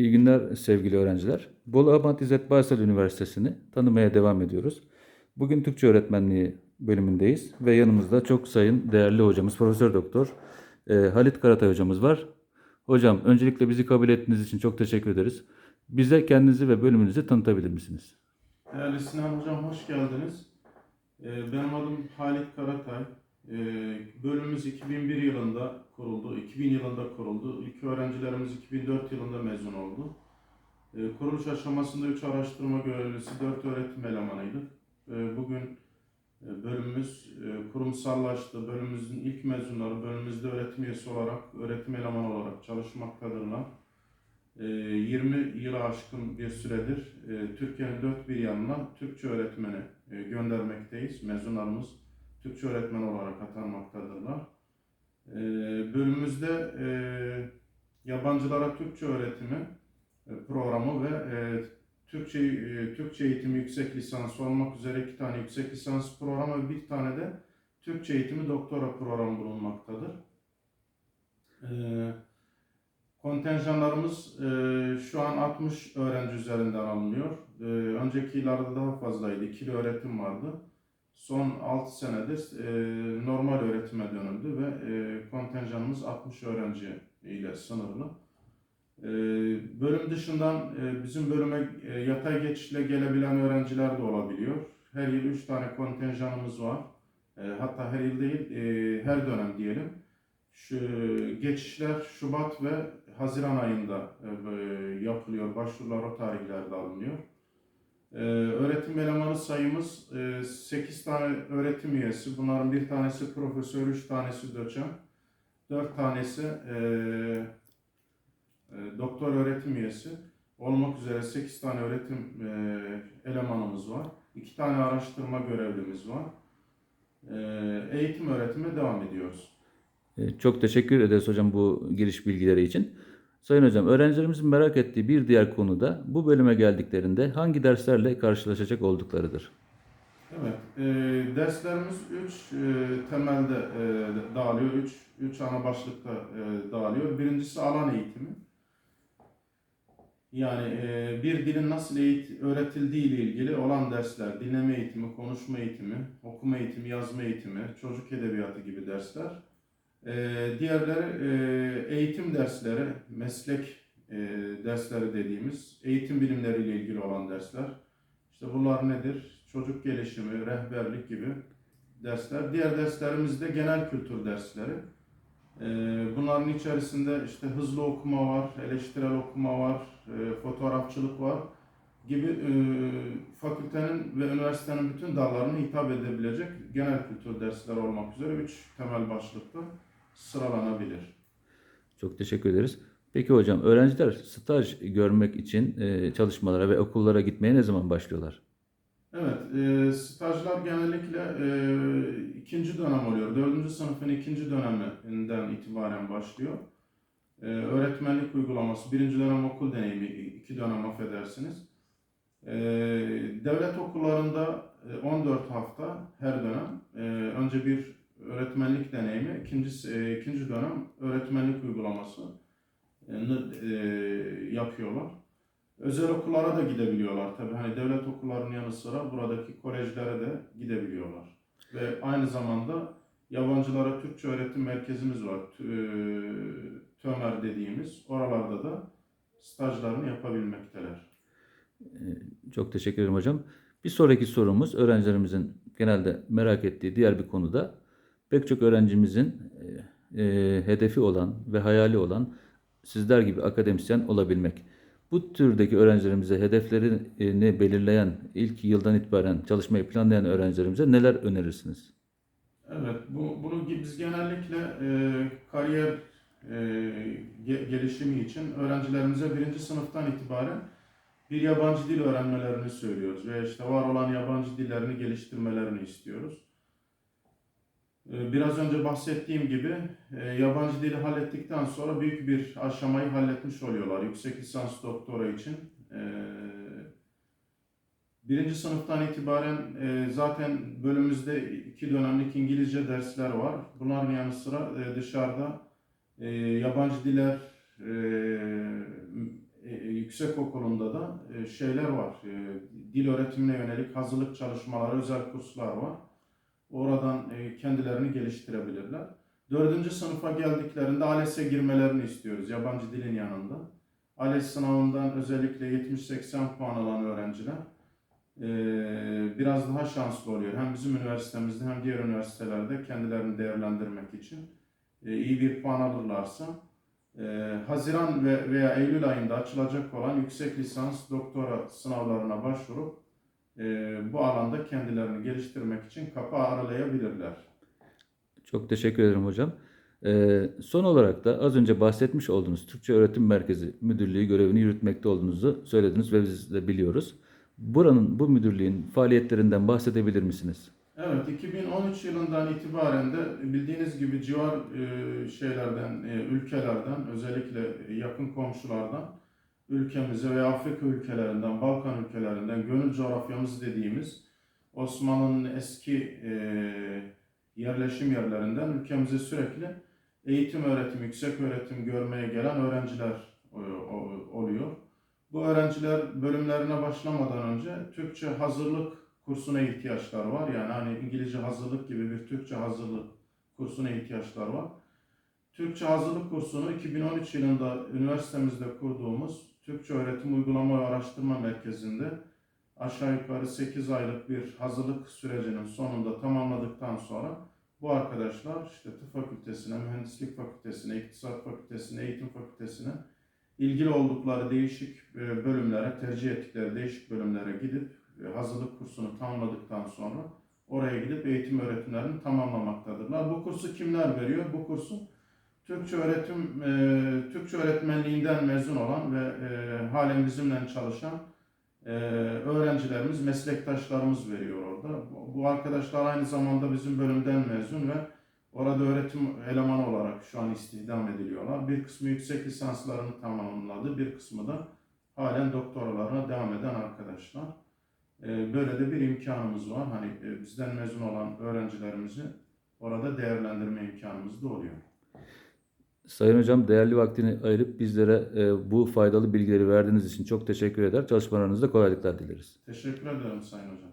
İyi günler sevgili öğrenciler. Bolu Abant İzzet Baysal Üniversitesi'ni tanımaya devam ediyoruz. Bugün Türkçe öğretmenliği bölümündeyiz ve yanımızda çok sayın değerli hocamız Profesör Doktor e, Halit Karatay hocamız var. Hocam öncelikle bizi kabul ettiğiniz için çok teşekkür ederiz. Bize kendinizi ve bölümünüzü tanıtabilir misiniz? Değerli Sinan Hocam hoş geldiniz. Ee, Benim adım Halit Karatay. Ee, Bölümümüz 2001 yılında kuruldu, 2000 yılında kuruldu. İlk öğrencilerimiz 2004 yılında mezun oldu. Ee, Kuruluş aşamasında 3 araştırma görevlisi, 4 öğretim elemanıydık. Ee, Bugün e, bölümümüz e, kurumsallaştı. Bölümümüzün ilk mezunları bölümümüzde öğretim üyesi olarak, öğretim elemanı olarak çalışmaktadırlar. Ee, 20 yılı aşkın bir süredir e, Türkiye'nin dört bir yanına Türkçe öğretmeni e, göndermekteyiz. Mezunlarımız Türkçe öğretmen olarak atanmaktadırlar. Ee, Bölümümüzde e, yabancılara Türkçe öğretimi e, programı ve e, Türkçe e, Türkçe eğitimi yüksek lisans olmak üzere iki tane yüksek lisans programı ve bir tane de Türkçe eğitimi doktora programı bulunmaktadır. Ee, Kontenjanlarımız e, şu an 60 öğrenci üzerinden alınıyor. E, önceki yıllarda daha fazlaydı. İkili öğretim vardı. Son 6 senedir e, normal öğretime dönüldü ve e, kontenjanımız 60 öğrenci ile sınırlı. E, bölüm dışından e, bizim bölüme e, yatay geçişle gelebilen öğrenciler de olabiliyor. Her yıl 3 tane kontenjanımız var. E, hatta her yıl değil, e, her dönem diyelim. Şu geçişler Şubat ve Haziran ayında e, yapılıyor. Başvurular o tarihlerde alınıyor. E, öğretim elemanı sayımız e, 8 tane öğretim üyesi. Bunların bir tanesi profesör, 3 tanesi doçent, 4 tanesi e, e, doktor öğretim üyesi olmak üzere 8 tane öğretim e, elemanımız var. 2 tane araştırma görevlimiz var. E, eğitim öğretime devam ediyoruz. E, Çok teşekkür ederiz hocam bu giriş bilgileri için. Sayın hocam, öğrencilerimizin merak ettiği bir diğer konu da bu bölüme geldiklerinde hangi derslerle karşılaşacak olduklarıdır. Evet, e, derslerimiz 3 e, temelde e, dağılıyor, 3 3 ana başlıkta e, dağılıyor. Birincisi alan eğitimi. Yani e, bir dilin nasıl eğit öğretildiği ile ilgili olan dersler, dinleme eğitimi, konuşma eğitimi, okuma eğitimi, yazma eğitimi, çocuk edebiyatı gibi dersler. E, diğerleri e, eğitim dersleri, meslek e, dersleri dediğimiz eğitim bilimleriyle ilgili olan dersler. İşte bunlar nedir? Çocuk gelişimi, rehberlik gibi dersler. Diğer derslerimiz de genel kültür dersleri. Ee, Bunların içerisinde işte hızlı okuma var, eleştirel okuma var, e, fotoğrafçılık var gibi fakültenin ve üniversitenin bütün dallarına hitap edebilecek genel kültür dersleri olmak üzere üç temel başlıkta sıralanabilir. Çok teşekkür ederiz. Peki hocam, öğrenciler staj görmek için e, çalışmalara ve okullara gitmeye ne zaman başlıyorlar? Evet, e, stajlar genellikle e, ikinci dönem oluyor. Dördüncü sınıfın ikinci döneminden itibaren başlıyor. E, öğretmenlik uygulaması, birinci dönem okul deneyimi, iki dönem affedersiniz. E, devlet okullarında e, 14 hafta her dönem. E, önce bir öğretmenlik deneyimi, ikincisi, e, ikinci dönem öğretmenlik uygulaması e, e, yapıyorlar. Özel okullara da gidebiliyorlar tabii. Hani devlet okullarının yanı sıra buradaki kolejlere de gidebiliyorlar. Ve aynı zamanda yabancılara Türkçe öğretim merkezimiz var. Tü- TÖMER dediğimiz. Oralarda da stajlarını yapabilmekteler. Çok teşekkür ederim hocam. Bir sonraki sorumuz öğrencilerimizin genelde merak ettiği diğer bir konuda pek çok öğrencimizin e, e, hedefi olan ve hayali olan sizler gibi akademisyen olabilmek. Bu türdeki öğrencilerimize hedeflerini belirleyen ilk yıldan itibaren çalışmayı planlayan öğrencilerimize neler önerirsiniz? Evet, bu, bunu biz genellikle e, kariyer e, ge- gelişimi için öğrencilerimize birinci sınıftan itibaren bir yabancı dil öğrenmelerini söylüyoruz ve işte var olan yabancı dillerini geliştirmelerini istiyoruz. E, Biraz önce bahsettiğim gibi e, yabancı dili hallettikten sonra büyük bir aşamayı halletmiş oluyorlar yüksek lisans doktora için. E, Birinci sınıftan itibaren e, zaten bölümümüzde iki dönemlik İngilizce dersler var. Bunların yanı sıra e, dışarıda yabancı diller yüksek okulunda da şeyler var. Dil öğretimine yönelik hazırlık çalışmaları, özel kurslar var. Oradan e, kendilerini geliştirebilirler. Dördüncü sınıfa geldiklerinde ALES'e girmelerini istiyoruz yabancı dilin yanında. ALES sınavından özellikle 70-80 puan alan öğrenciler e, biraz daha şanslı oluyor. Hem bizim üniversitemizde hem diğer üniversitelerde kendilerini değerlendirmek için e, iyi bir puan alırlarsa e, Haziran ve veya Eylül ayında açılacak olan yüksek lisans doktora sınavlarına başvurup e, bu alanda kendilerini geliştirmek için kapı aralayabilirler. Çok teşekkür ederim hocam. Ee, son olarak da az önce bahsetmiş olduğunuz Türkçe Öğretim Merkezi Müdürlüğü görevini yürütmekte olduğunuzu söylediniz ve biz de biliyoruz. Buranın, bu müdürlüğün faaliyetlerinden bahsedebilir misiniz? Evet, 2013 yılından itibaren de bildiğiniz gibi civar e, şeylerden, e, ülkelerden, özellikle yakın komşulardan, ülkemize ve Afrika ülkelerinden, Balkan ülkelerinden, gönül coğrafyamız dediğimiz Osmanlı'nın eski e, yerleşim yerlerinden ülkemize sürekli eğitim, öğretim, yüksek öğretim görmeye gelen öğrenciler e, oluyor. Bu öğrenciler bölümlerine başlamadan önce Türkçe hazırlık kursuna ihtiyaçları var. Yani hani İngilizce hazırlık gibi bir Türkçe hazırlık kursuna ihtiyaçları var. Türkçe hazırlık kursunu 2013 yılında üniversitemizde kurduğumuz Türkçe Öğretim Uygulama ve Araştırma Merkezi'nde aşağı yukarı 8 aylık bir hazırlık sürecinin sonunda tamamladıktan sonra bu arkadaşlar işte tıp fakültesine, mühendislik fakültesine, iktisat fakültesine, eğitim fakültesine ilgili oldukları değişik e, bölümlere, tercih ettikleri değişik bölümlere gidip e, hazırlık kursunu tamamladıktan sonra oraya gidip eğitim öğretimlerini tamamlamaktadırlar. Bu kursu kimler veriyor? Bu kursu Türkçe öğretim, e, Türkçe öğretmenliğinden mezun olan ve e, halen bizimle çalışan e, öğrencilerimiz, meslektaşlarımız veriyor orada. Bu- arkadaşlar aynı zamanda bizim bölümden mezun ve orada öğretim elemanı olarak şu an istihdam ediliyorlar. Bir kısmı yüksek lisanslarını tamamladı, bir kısmı da halen doktoralarına devam eden arkadaşlar. E, Böyle de bir imkanımız var. Hani e, bizden mezun olan öğrencilerimizi orada değerlendirme imkanımız da oluyor. Sayın Hocam değerli vaktini ayırıp bizlere e, bu faydalı bilgileri verdiğiniz için çok teşekkür eder. Çalışmalarınızda kolaylıklar dileriz. Teşekkür ederim Sayın Hocam.